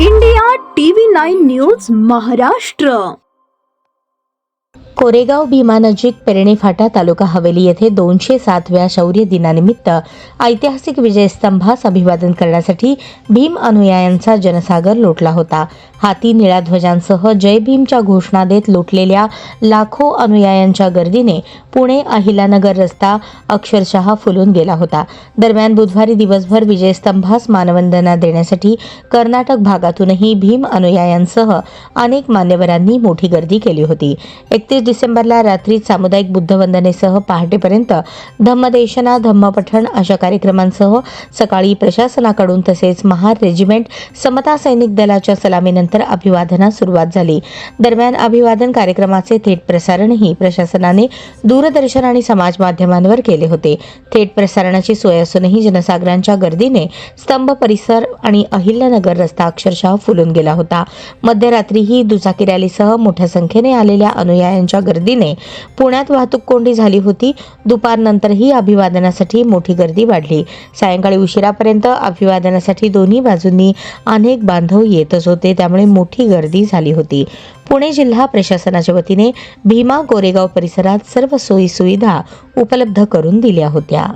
India TV nine news Maharashtra. Koregaon भीमानजीक Perne फाटा तालुका हवेली येथे दोनशे सातव्या शौर्य दिनानिमित्त ऐतिहासिक विजयस्तंभास अभिवादन करण्यासाठी भीम अनुयायांचा जनसागर लोटला होता. हाती निळ्या ध्वजांसह जय भीमच्या घोषणा देत लुटलेल्या लाखो अनुयायांच्या गर्दीने पुणे अहिलानगर रस्ता अक्षरशः फुलून गेला होता. दरम्यान बुधवारी दिवसभर विजयस्तंभास मानवंदना देण्यासाठी कर्नाटक भागातूनही भीम अनुयायांसह अनेक मान्यवरांनी मोठी गर्दी केली होती. एकतीस डिसेंबरला रात्री सामुदायिक बुद्धवंदनेसह पहाटेपर्यंत धम्मदेशना धम्मपठण अशा कार्यक्रमांसह सकाळी प्रशासनाकडून तसेच महार रेजिमेंट समता सैनिक दलाच्या सलामीनंतर अभिवादनास सुरुवात झाली. दरम्यान अभिवादन कार्यक्रमाचे थेट प्रसारणही प्रशासनाने दूरदर्शन आणि समाज माध्यमांवर केले होते. थेट प्रसारणाची सोय असूनही जनसागरांच्या गर्दीने स्तंभ परिसर आणि अहिल्यानगर रस्ता अक्षरशः फुलून गेला होता. मध्यरात्रीही दुचाकी रॅलीसह मोठ्या संख्येने आलेल्या अनुयायांच्या गर्दीने पुण्यात वाहतूक कोंडी झाली होती. दुपारनंतरही अभिवादनासाठी मोठी गर्दी वाढली. सायंकाळी उशिरापर्यंत अभिवादनासाठी दोन्ही बाजूंनी अनेक बांधव येतच होते. त्यामुळे मोठी गर्दी झाली होती. पुणे जिल्हा प्रशासनाच्या वतीने भीमा गोरेगाव परिसरात सर्व सोयी सुविधा उपलब्ध करून दिल्या होत्या.